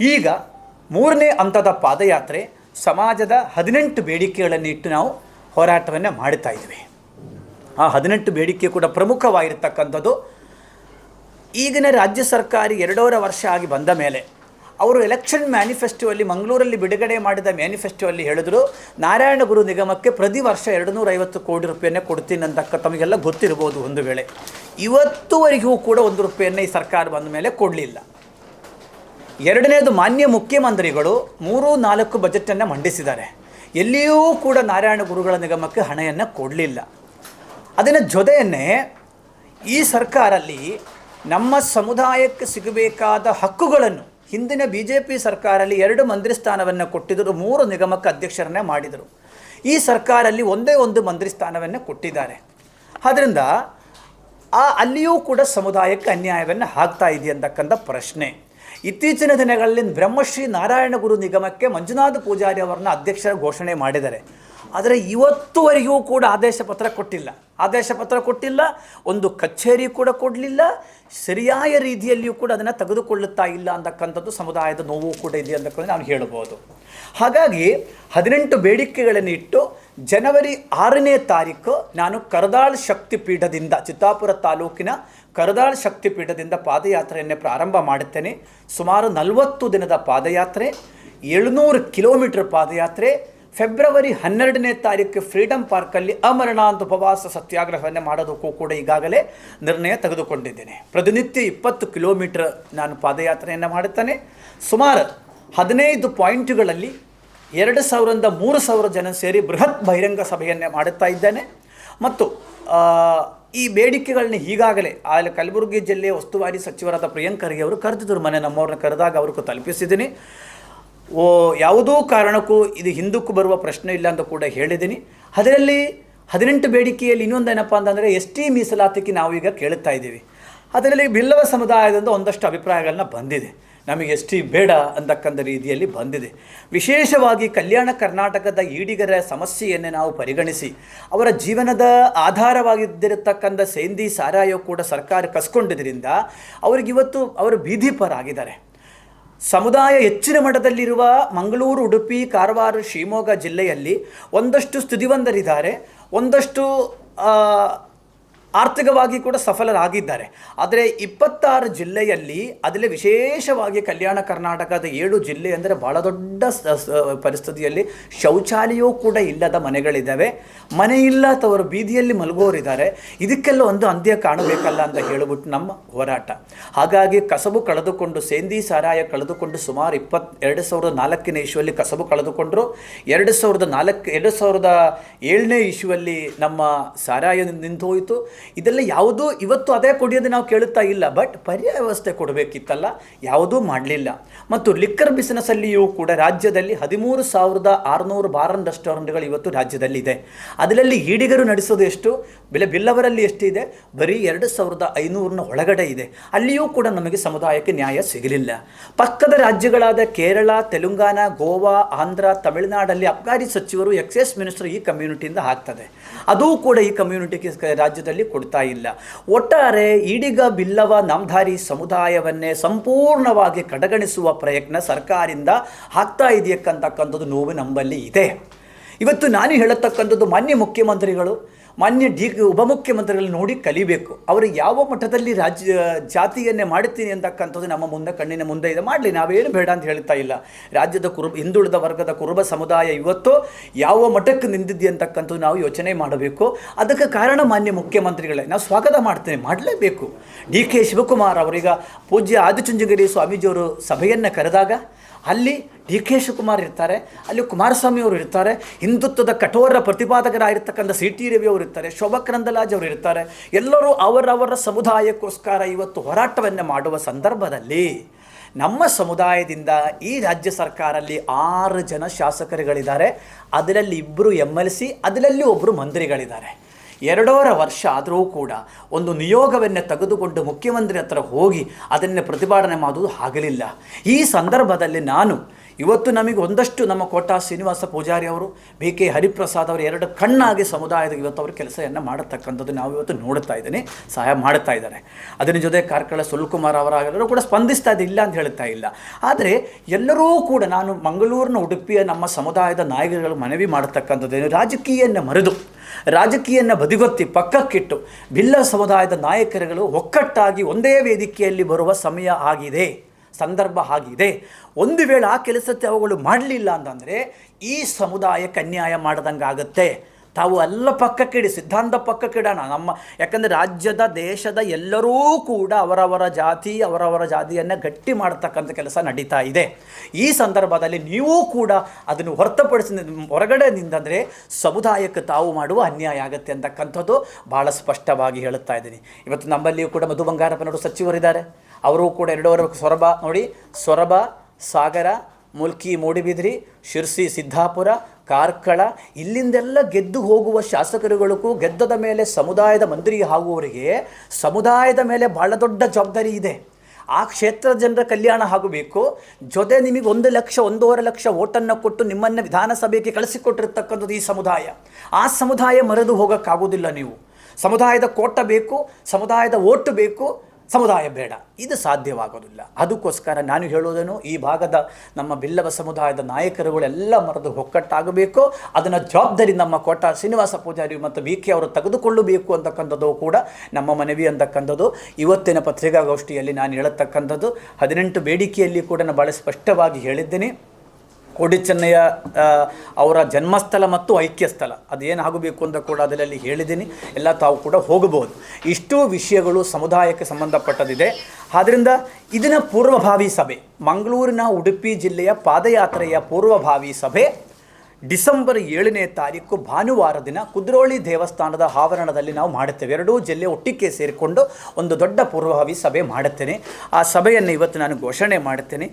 ಈಗ ಮೂರನೇ ಹಂತದ ಪಾದಯಾತ್ರೆ ಸಮಾಜದ ಹದಿನೆಂಟು ಬೇಡಿಕೆಗಳನ್ನು ಇಟ್ಟು ನಾವು ಹೋರಾಟವನ್ನು ಮಾಡ್ತಾ ಇದ್ವಿ ಆ ಹದಿನೆಂಟು ಬೇಡಿಕೆ ಕೂಡ ಪ್ರಮುಖವಾಗಿರ್ತಕ್ಕಂಥದ್ದು ಈಗಿನ ರಾಜ್ಯ ಸರ್ಕಾರಿ ಎರಡೂವರೆ ವರ್ಷ ಆಗಿ ಬಂದ ಮೇಲೆ ಅವರು ಎಲೆಕ್ಷನ್ ಮ್ಯಾನಿಫೆಸ್ಟೋಲ್ಲಿ ಮಂಗಳೂರಲ್ಲಿ ಬಿಡುಗಡೆ ಮಾಡಿದ ಮ್ಯಾನಿಫೆಸ್ಟೋಲ್ಲಿ ಹೇಳಿದ್ರು, ನಾರಾಯಣ ಗುರು ನಿಗಮಕ್ಕೆ ಪ್ರತಿ ವರ್ಷ ಎರಡು ನೂರೈವತ್ತು ಕೋಟಿ ರೂಪಾಯಿಯನ್ನೇ ಕೊಡ್ತೀನಿ ಅಂತಕ್ಕ ತಮಗೆಲ್ಲ ಗೊತ್ತಿರ್ಬೋದು ಒಂದು ವೇಳೆ. ಇವತ್ತುವರೆಗೂ ಕೂಡ ಒಂದು ರೂಪಾಯಿಯನ್ನು ಈ ಸರ್ಕಾರ ಬಂದ ಮೇಲೆ ಕೊಡಲಿಲ್ಲ. ಎರಡನೇದು ಮಾನ್ಯ ಮುಖ್ಯಮಂತ್ರಿಗಳು ಮೂರು ನಾಲ್ಕು ಬಜೆಟನ್ನು ಮಂಡಿಸಿದ್ದಾರೆ. ಎಲ್ಲಿಯೂ ಕೂಡ ನಾರಾಯಣ ಗುರುಗಳ ನಿಗಮಕ್ಕೆ ಹಣೆಯನ್ನು ಕೊಡಲಿಲ್ಲ. ಅದರ ಜೊತೆಯನ್ನೇ ಈ ಸರ್ಕಾರಲ್ಲಿ ನಮ್ಮ ಸಮುದಾಯಕ್ಕೆ ಸಿಗಬೇಕಾದ ಹಕ್ಕುಗಳನ್ನು ಹಿಂದಿನ ಬಿ ಜೆ ಪಿ ಸರ್ಕಾರಲ್ಲಿ ಎರಡು ಮಂತ್ರಿ ಸ್ಥಾನವನ್ನು ಕೊಟ್ಟಿದ್ದರು, ಮೂರು ನಿಗಮಕ್ಕೆ ಅಧ್ಯಕ್ಷರನ್ನೇ ಮಾಡಿದರು. ಈ ಸರ್ಕಾರಲ್ಲಿ ಒಂದೇ ಒಂದು ಮಂತ್ರಿ ಸ್ಥಾನವನ್ನು ಕೊಟ್ಟಿದ್ದಾರೆ. ಆದ್ದರಿಂದ ಆ ಅಲ್ಲಿಯೂ ಕೂಡ ಸಮುದಾಯಕ್ಕೆ ಅನ್ಯಾಯವನ್ನು ಆಗ್ತಾ ಇದೆಯಂತಕ್ಕಂಥ ಪ್ರಶ್ನೆ. ಇತ್ತೀಚಿನ ದಿನಗಳಲ್ಲಿ ಬ್ರಹ್ಮಶ್ರೀ ನಾರಾಯಣ ಗುರು ನಿಗಮಕ್ಕೆ ಮಂಜುನಾಥ ಪೂಜಾರಿ ಅವರನ್ನ ಅಧ್ಯಕ್ಷರ ಘೋಷಣೆ ಮಾಡಿದ್ದಾರೆ. ಆದರೆ ಇವತ್ತುವರೆಗೂ ಕೂಡ ಆದೇಶ ಪತ್ರ ಕೊಟ್ಟಿಲ್ಲ. ಆದೇಶ ಪತ್ರ ಕೊಟ್ಟಿಲ್ಲ, ಒಂದು ಕಚೇರಿ ಕೂಡ ಕೊಡಲಿಲ್ಲ ಸರಿಯಾದ ರೀತಿಯಲ್ಲಿಯೂ ಕೂಡ ಅದನ್ನು ತೆಗೆದುಕೊಳ್ಳುತ್ತಾ ಇಲ್ಲ ಅಂತಕ್ಕಂಥದ್ದು ಸಮುದಾಯದ ನೋವು ಕೂಡ ಇದೆ ಅಂತಕ್ಕಂಥ ನಾವು ಹೇಳ್ಬೋದು. ಹಾಗಾಗಿ ಹದಿನೆಂಟು ಬೇಡಿಕೆಗಳನ್ನು ಇಟ್ಟು ಜನವರಿ ಆರನೇ ತಾರೀಕು ನಾನು ಕರದಾಳ್ ಶಕ್ತಿಪೀಠದಿಂದ ಚಿತ್ತಾಪುರ ತಾಲೂಕಿನ ಕರದಾಳ್ ಶಕ್ತಿಪೀಠದಿಂದ ಪಾದಯಾತ್ರೆಯನ್ನೇ ಪ್ರಾರಂಭ ಮಾಡುತ್ತೇನೆ. ಸುಮಾರು ನಲವತ್ತು ದಿನದ ಪಾದಯಾತ್ರೆ, ಏಳುನೂರು ಕಿಲೋಮೀಟರ್ ಪಾದಯಾತ್ರೆ, ಫೆಬ್ರವರಿ ಹನ್ನೆರಡನೇ ತಾರೀಕು ಫ್ರೀಡಮ್ ಪಾರ್ಕಲ್ಲಿ ಅಮರಣಾಂತ ಉಪವಾಸ ಸತ್ಯಾಗ್ರಹವನ್ನು ಮಾಡೋದಕ್ಕೂ ಕೂಡ ಈಗಾಗಲೇ ನಿರ್ಣಯ ತೆಗೆದುಕೊಂಡಿದ್ದೇನೆ. ಪ್ರತಿನಿತ್ಯ ಇಪ್ಪತ್ತು ಕಿಲೋಮೀಟರ್ ನಾನು ಪಾದಯಾತ್ರೆಯನ್ನು ಮಾಡುತ್ತೇನೆ. ಸುಮಾರು ಹದಿನೈದು ಪಾಯಿಂಟ್ಗಳಲ್ಲಿ ಎರಡು ಸಾವಿರದಿಂದ ಮೂರು ಸಾವಿರ ಜನ ಸೇರಿ ಬೃಹತ್ ಬಹಿರಂಗ ಸಭೆಯನ್ನೇ ಮಾಡುತ್ತಾ ಇದ್ದೇನೆ. ಮತ್ತು ಈ ಬೇಡಿಕೆಗಳನ್ನ ಈಗಾಗಲೇ ಅಲ್ಲಿ ಕಲಬುರಗಿ ಜಿಲ್ಲೆಯ ಉಸ್ತುವಾರಿ ಸಚಿವರಾದ ಪ್ರಿಯಾಂಕ್ ಅವರು ಕರೆದಿದ್ದರು ಮನೆ ನಮ್ಮವ್ರನ್ನ ಕರೆದಾಗ ಅವ್ರಿಗೂ ತಲುಪಿಸಿದ್ದೀನಿ. ಓ, ಯಾವುದೋ ಕಾರಣಕ್ಕೂ ಇದು ಹಿಂದಕ್ಕೂ ಬರುವ ಪ್ರಶ್ನೆ ಇಲ್ಲ ಅಂತ ಕೂಡ ಹೇಳಿದ್ದೀನಿ. ಅದರಲ್ಲಿ ಹದಿನೆಂಟು ಬೇಡಿಕೆಯಲ್ಲಿ ಇನ್ನೊಂದೇನಪ್ಪ ಅಂತಂದರೆ ಎಸ್ ಟಿ ಮೀಸಲಾತಿಗೆ ನಾವೀಗ ಕೇಳುತ್ತಾ ಇದ್ದೀವಿ. ಅದರಲ್ಲಿ ಬಿಲ್ಲವ ಸಮುದಾಯದಿಂದ ಒಂದಷ್ಟು ಅಭಿಪ್ರಾಯಗಳನ್ನ ಬಂದಿದೆ. ನಮಗೆ ಎಸ್ ಟಿ ಬೇಡ ಅಂತಕ್ಕಂಥ ರೀತಿಯಲ್ಲಿ ಬಂದಿದೆ. ವಿಶೇಷವಾಗಿ ಕಲ್ಯಾಣ ಕರ್ನಾಟಕದ ಈಡಿಗರ ಸಮಸ್ಯೆಯನ್ನೇ ನಾವು ಪರಿಗಣಿಸಿ, ಅವರ ಜೀವನದ ಆಧಾರವಾಗಿದ್ದಿರತಕ್ಕಂಥ ಸೇಂದಿ ಸಾರಾಯ ಕೂಡ ಸರ್ಕಾರ ಕಸ್ಕೊಂಡಿದ್ದರಿಂದ ಅವರಿಗಿವತ್ತು ಅವರು ಬೀದಿಪರಾಗಿದ್ದಾರೆ. ಸಮುದಾಯ ಹೆಚ್ಚಿನ ಮಟ್ಟದಲ್ಲಿರುವ ಮಂಗಳೂರು, ಉಡುಪಿ, ಕಾರವಾರ, ಶಿವಮೊಗ್ಗ ಜಿಲ್ಲೆಯಲ್ಲಿ ಒಂದಷ್ಟು ಸ್ಥಿತಿವಂತರಿದ್ದಾರೆ. ಒಂದಷ್ಟು ಆರ್ಥಿಕವಾಗಿ ಕೂಡ ಸಫಲರಾಗಿದ್ದಾರೆ. ಆದರೆ ಇಪ್ಪತ್ತಾರು ಜಿಲ್ಲೆಯಲ್ಲಿ ಅದರಲ್ಲಿ ವಿಶೇಷವಾಗಿ ಕಲ್ಯಾಣ ಕರ್ನಾಟಕದ ಏಳು ಜಿಲ್ಲೆ ಅಂದರೆ ಭಾಳ ದೊಡ್ಡ ಪರಿಸ್ಥಿತಿಯಲ್ಲಿ ಶೌಚಾಲಯವೂ ಕೂಡ ಇಲ್ಲದ ಮನೆಗಳಿದ್ದಾವೆ. ಮನೆ ಇಲ್ಲದವರು ಬೀದಿಯಲ್ಲಿ ಮಲಗೋರಿದ್ದಾರೆ ಇದಕ್ಕೆಲ್ಲ ಒಂದು ಅಂತ್ಯ ಕಾಣಬೇಕಲ್ಲ ಅಂತ ಹೇಳಿಬಿಟ್ಟು ನಮ್ಮ ಹೋರಾಟ. ಹಾಗಾಗಿ ಕಸಬು ಕಳೆದುಕೊಂಡು ಸೇಂದಿ ಸಾರಾಯ ಕಳೆದುಕೊಂಡು ಸುಮಾರು ಇಪ್ಪತ್ ಎರಡು ಸಾವಿರದ ನಾಲ್ಕನೇ ಇಶ್ಯುವಲ್ಲಿ ಕಸಬು ಕಳೆದುಕೊಂಡರು. ಎರಡು ಸಾವಿರದ ನಾಲ್ಕು, ಎರಡು ಸಾವಿರದ ಏಳನೇ ಇಶ್ಯುವಲ್ಲಿ ನಮ್ಮ ಸಾರಾಯ ನಿಂತು ಹೋಯಿತು ಇದೆಲ್ಲ ಯಾವುದೂ ಇವತ್ತು ಅದೇ ಕೊಡಿಯೋದು ನಾವು ಕೇಳುತ್ತಾ ಇಲ್ಲ ಬಟ್ ಪರ್ಯಾಯ ವ್ಯವಸ್ಥೆ ಕೊಡಬೇಕಿತ್ತಲ್ಲ, ಯಾವುದೂ ಮಾಡಲಿಲ್ಲ. ಮತ್ತು ಲಿಕ್ಕರ್ ಬಿಸಿನೆಸ್ಸಲ್ಲಿಯೂ ಕೂಡ ರಾಜ್ಯದಲ್ಲಿ ಹದಿಮೂರು ಸಾವಿರದ ಆರುನೂರು ಬಾರನ್ ರೆಸ್ಟೋರೆಂಟ್ಗಳು ಇವತ್ತು ರಾಜ್ಯದಲ್ಲಿದೆ. ಅದರಲ್ಲಿ ಈಡಿಗರು ನಡೆಸೋದು ಎಷ್ಟು? ಬೆಲೆ ಬಿಲ್ಲವರಲ್ಲಿ ಎಷ್ಟಿದೆ? ಬರೀ ಎರಡು ಸಾವಿರದ ಐನೂರನ ಒಳಗಡೆ ಇದೆ. ಅಲ್ಲಿಯೂ ಕೂಡ ನಮಗೆ ಸಮುದಾಯಕ್ಕೆ ನ್ಯಾಯ ಸಿಗಲಿಲ್ಲ. ಪಕ್ಕದ ರಾಜ್ಯಗಳಾದ ಕೇರಳ, ತೆಲಂಗಾಣ, ಗೋವಾ, ಆಂಧ್ರ, ತಮಿಳುನಾಡಲ್ಲಿ ಅಬ್ಕಾರಿ ಸಚಿವರು, ಎಕ್ಸೈಸ್ ಮಿನಿಸ್ಟರ್ ಈ ಕಮ್ಯುನಿಟಿಯಿಂದ ಆಗ್ತದೆ. ಅದೂ ಕೂಡ ಈ ಕಮ್ಯುನಿಟಿಗೆ ರಾಜ್ಯದಲ್ಲಿ ಕೊಡ್ತಾ ಇಲ್ಲ. ಒಟ್ಟಾರೆ ಈಡಿಗ ಬಿಲ್ಲವ ನಾಮಧಾರಿ ಸಮುದಾಯವನ್ನೇ ಸಂಪೂರ್ಣವಾಗಿ ಕಡೆಗಣಿಸುವ ಪ್ರಯತ್ನ ಸರ್ಕಾರದಿಂದ ಆಗ್ತಾ ಇದೆಯಕ್ಕಂತಕ್ಕಂಥದ್ದು ನೋವು ನಮ್ಮಲ್ಲಿ ಇದೆ. ಇವತ್ತು ನಾನು ಹೇಳತಕ್ಕಂಥದ್ದು ಮಾನ್ಯ ಮುಖ್ಯಮಂತ್ರಿಗಳು ಮಾನ್ಯ ಡಿ ಉಪಮುಖ್ಯಮಂತ್ರಿಗಳು ನೋಡಿ ಕಲಿಬೇಕು. ಅವರು ಯಾವ ಮಟ್ಟದಲ್ಲಿ ರಾಜ್ಯ, ಜಾತಿಯನ್ನೇ ಮಾಡುತ್ತೀನಿ ಅಂತಕ್ಕಂಥದ್ದು ನಮ್ಮ ಮುಂದೆ, ಕಣ್ಣಿನ ಮುಂದೆ ಇದೆ. ಮಾಡಲಿ, ನಾವೇನು ಬೇಡ ಅಂತ ಹೇಳ್ತಾ ಇಲ್ಲ. ರಾಜ್ಯದ ಕುರುಬ, ಹಿಂದುಳಿದ ವರ್ಗದ ಕುರುಬ ಸಮುದಾಯ ಇವತ್ತು ಯಾವ ಮಟ್ಟಕ್ಕೆ ನಿಂತಿದ್ದೆ ಅಂತಕ್ಕಂಥದ್ದು ನಾವು ಯೋಚನೆ ಮಾಡಬೇಕು. ಅದಕ್ಕೆ ಕಾರಣ ಮಾನ್ಯ ಮುಖ್ಯಮಂತ್ರಿಗಳೇ, ನಾವು ಸ್ವಾಗತ ಮಾಡ್ತೇನೆ ಮಾಡಲೇಬೇಕು. ಡಿ ಕೆ ಶಿವಕುಮಾರ್ ಅವರೀಗ ಪೂಜ್ಯ ಸ್ವಾಮೀಜಿ ಸ್ವಾಮೀಜಿಯವರು ಸಭೆಯನ್ನು ಕರೆದಾಗ, ಅಲ್ಲಿ ಡಿ ಕೆ ಶಿವಕುಮಾರ್ ಇರ್ತಾರೆ, ಅಲ್ಲಿ ಕುಮಾರಸ್ವಾಮಿ ಅವರು ಇರ್ತಾರೆ, ಹಿಂದುತ್ವದ ಕಠೋರ ಪ್ರತಿಪಾದಕರಾಗಿರ್ತಕ್ಕಂಥ ಸಿ ಟಿ ರವಿ ಇರ್ತಾರೆ. ಶೋಭಾ ಕರಂದಲಾಜ್ ಅವರು ಇರ್ತಾರೆ. ಎಲ್ಲರೂ ಅವರವರ ಸಮುದಾಯಕ್ಕೋಸ್ಕರ ಇವತ್ತು ಹೋರಾಟವನ್ನು ಮಾಡುವ ಸಂದರ್ಭದಲ್ಲಿ ನಮ್ಮ ಸಮುದಾಯದಿಂದ ಈ ರಾಜ್ಯ ಸರ್ಕಾರಲ್ಲಿ ಆರು ಜನ ಶಾಸಕರುಗಳಿದ್ದಾರೆ. ಅದರಲ್ಲಿ ಇಬ್ಬರು ಎಂ ಎಲ್ ಸಿ, ಅದರಲ್ಲಿ ಒಬ್ಬರು ಮಂತ್ರಿಗಳಿದ್ದಾರೆ. ಎರಡೂವರೆ ವರ್ಷ ಆದರೂ ಕೂಡ ಒಂದು ನಿಯೋಗವನ್ನು ತೆಗೆದುಕೊಂಡು ಮುಖ್ಯಮಂತ್ರಿ ಹತ್ರ ಹೋಗಿ ಅದನ್ನು ಪ್ರತಿಭಟನೆ ಮಾಡುವುದು ಆಗಲಿಲ್ಲ ಈ ಸಂದರ್ಭದಲ್ಲಿ ನಾನು, ಇವತ್ತು ನಮಗೆ ಒಂದಷ್ಟು ನಮ್ಮ ಕೋಟಾ ಶ್ರೀನಿವಾಸ ಪೂಜಾರಿ ಅವರು, ಬಿ ಕೆ ಹರಿಪ್ರಸಾದ್ ಅವರು ಎರಡು ಕಣ್ಣಾಗಿ ಸಮುದಾಯದ ಇವತ್ತು ಅವರು ಕೆಲಸವನ್ನು ಮಾಡತಕ್ಕಂಥದ್ದು ನಾವು ಇವತ್ತು ನೋಡ್ತಾ ಇದ್ದೀನಿ, ಸಹಾಯ ಮಾಡ್ತಾ ಇದ್ದಾರೆ. ಅದರ ಜೊತೆ ಕಾರ್ಕಳ ಸುಲ್ಕುಮಾರ್ ಅವರಾಗೆಲ್ಲರೂ ಕೂಡ ಸ್ಪಂದಿಸ್ತಾ ಇದೆ ಇಲ್ಲ ಅಂತ ಹೇಳ್ತಾ ಇಲ್ಲ. ಆದರೆ ಎಲ್ಲರೂ ಕೂಡ ನಾನು ಮಂಗಳೂರಿನ ಉಡುಪಿಯ ನಮ್ಮ ಸಮುದಾಯದ ನಾಯಕರುಗಳು ಮನವಿ ಮಾಡತಕ್ಕಂಥದ್ದೇನು ರಾಜಕೀಯನ ಮರೆದು ರಾಜಕೀಯನ ಬದಿಗೊತ್ತಿ ಪಕ್ಕಕ್ಕಿಟ್ಟು ಭಿಲ್ಲ ಸಮುದಾಯದ ನಾಯಕರುಗಳು ಒಕ್ಕಟ್ಟಾಗಿ ಒಂದೇ ವೇದಿಕೆಯಲ್ಲಿ ಬರುವ ಸಮಯ ಆಗಿದೆ, ಸಂದರ್ಭ ಆಗಿದೆ. ಒಂದು ವೇಳೆ ಆ ಕೆಲಸಕ್ಕೆ ಅವುಗಳು ಮಾಡಲಿಲ್ಲ ಅಂತಂದರೆ ಈ ಸಮುದಾಯಕ್ಕೆ ಅನ್ಯಾಯ ಮಾಡ್ದಂಗೆ ಆಗುತ್ತೆ ತಾವು ಎಲ್ಲ ಪಕ್ಕಕ್ಕಿಡಿ, ಸಿದ್ಧಾಂತ ಪಕ್ಕಕ್ಕಿಡೋಣ. ನಮ್ಮ, ಯಾಕಂದರೆ ರಾಜ್ಯದ, ದೇಶದ ಎಲ್ಲರೂ ಕೂಡ ಅವರವರ ಜಾತಿ, ಅವರವರ ಜಾತಿಯನ್ನು ಗಟ್ಟಿ ಮಾಡ್ತಕ್ಕಂಥ ಕೆಲಸ ನಡೀತಾ ಇದೆ. ಈ ಸಂದರ್ಭದಲ್ಲಿ ನೀವು ಕೂಡ ಅದನ್ನು ಹೊರತುಪಡಿಸಿ ಹೊರಗಡೆ ನಿಂತಂದರೆ ಸಮುದಾಯಕ್ಕೆ ತಾವು ಮಾಡುವ ಅನ್ಯಾಯ ಆಗುತ್ತೆ ಅಂತಕ್ಕಂಥದ್ದು ಭಾಳ ಸ್ಪಷ್ಟವಾಗಿ ಹೇಳುತ್ತಾ ಇದ್ದೀನಿ. ಇವತ್ತು ನಮ್ಮಲ್ಲಿಯೂ ಕೂಡ ಮಧು ಬಂಗಾರಪ್ಪನವರು ಸಚಿವರಿದ್ದಾರೆ. ಅವರು ಕೂಡ ಎರಡೂವರೆ ಸೊರಬ ನೋಡಿ ಸೊರಬ ಸಾಗರ ಮುಲ್ಕಿ ಮೂಡಿಬಿದ್ರಿ, ಶಿರ್ಸಿ, ಸಿದ್ದಾಪುರ, ಕಾರ್ಕಳ, ಇಲ್ಲಿಂದೆಲ್ಲ ಗೆದ್ದು ಹೋಗುವ ಶಾಸಕರುಗಳಿಗೂ ಗೆದ್ದದ ಮೇಲೆ ಸಮುದಾಯದ ಮಂತ್ರಿ ಆಗುವವರಿಗೆ ಸಮುದಾಯದ ಮೇಲೆ ಭಾಳ ದೊಡ್ಡ ಜವಾಬ್ದಾರಿ ಇದೆ. ಆ ಕ್ಷೇತ್ರದ ಜನರ ಕಲ್ಯಾಣ ಆಗಬೇಕು. ಜೊತೆ ನಿಮಗೆ ಒಂದು ಲಕ್ಷ, ಒಂದೂವರೆ ಲಕ್ಷ ಓಟನ್ನು ಕೊಟ್ಟು ನಿಮ್ಮನ್ನು ವಿಧಾನಸಭೆಗೆ ಕಳಿಸಿಕೊಟ್ಟಿರ್ತಕ್ಕಂಥದ್ದು ಈ ಸಮುದಾಯ. ಆ ಸಮುದಾಯ ಮರೆದು ಹೋಗೋಕ್ಕಾಗೋದಿಲ್ಲ ನೀವು. ಸಮುದಾಯದ ಕೋಟ ಬೇಕು, ಸಮುದಾಯದ ಓಟು ಬೇಕು ಸಮುದಾಯ ಬೇಡ. ಇದು ಸಾಧ್ಯವಾಗೋದಿಲ್ಲ. ಅದಕ್ಕೋಸ್ಕರ ನಾನು ಹೇಳೋದೇನು ಈ ಭಾಗದ ನಮ್ಮ ಬಿಲ್ಲವ ಸಮುದಾಯದ ನಾಯಕರುಗಳೆಲ್ಲ ಮರೆದು ಒಕ್ಕಟ್ಟಾಗಬೇಕು. ಅದನ್ನು ಜವಾಬ್ದಾರಿ ನಮ್ಮ ಕೋಟ ಶ್ರೀನಿವಾಸ ಪೂಜಾರಿ ಮತ್ತು ವಿ ಕೆ ಅವರು ತೆಗೆದುಕೊಳ್ಳಬೇಕು ಅಂತಕ್ಕಂಥದ್ದು ಕೂಡ ನಮ್ಮ ಮನವಿ ಅಂತಕ್ಕಂಥದ್ದು. ಇವತ್ತಿನ ಪತ್ರಿಕಾಗೋಷ್ಠಿಯಲ್ಲಿ ನಾನು ಹೇಳತಕ್ಕಂಥದ್ದು, ಹದಿನೆಂಟು ಬೇಡಿಕೆಯಲ್ಲಿ ಕೂಡ ನಾನು ಭಾಳ ಸ್ಪಷ್ಟವಾಗಿ ಹೇಳಿದ್ದೇನೆ. ಕೋಡಿ ಚೆನ್ನಯ್ಯ ಅವರ ಜನ್ಮಸ್ಥಳ ಮತ್ತು ಐಕ್ಯಸ್ಥಳ. ಅದೇನು ಆಗಬೇಕು ಅಂತ ಕೂಡ ಅದರಲ್ಲಿ ಹೇಳಿದ್ದೀನಿ. ಎಲ್ಲ ತಾವು ಕೂಡ ಹೋಗಬಹುದು. ಇಷ್ಟೋ ವಿಷಯಗಳು ಸಮುದಾಯಕ್ಕೆ ಸಂಬಂಧಪಟ್ಟದಿದೆ. ಆದ್ದರಿಂದ ಇದನ್ನ ಪೂರ್ವಭಾವಿ ಸಭೆ, ಮಂಗಳೂರಿನ ಉಡುಪಿ ಜಿಲ್ಲೆಯ ಪಾದಯಾತ್ರೆಯ ಪೂರ್ವಭಾವಿ ಸಭೆ, ಡಿಸೆಂಬರ್ ಏಳನೇ ತಾರೀಕು ಭಾನುವಾರ ದಿನ ಕುದ್ರೋಳಿ ದೇವಸ್ಥಾನದ ಆವರಣದಲ್ಲಿ ನಾವು ಮಾಡುತ್ತೇವೆ. ಎರಡೂ ಜಿಲ್ಲೆ ಒಟ್ಟಿಗೆ ಸೇರಿಕೊಂಡು ಒಂದು ದೊಡ್ಡ ಪೂರ್ವಭಾವಿ ಸಭೆ ಮಾಡುತ್ತೇನೆ. ಆ ಸಭೆಯನ್ನು ಇವತ್ತು ನಾನು ಘೋಷಣೆ ಮಾಡುತ್ತೇನೆ.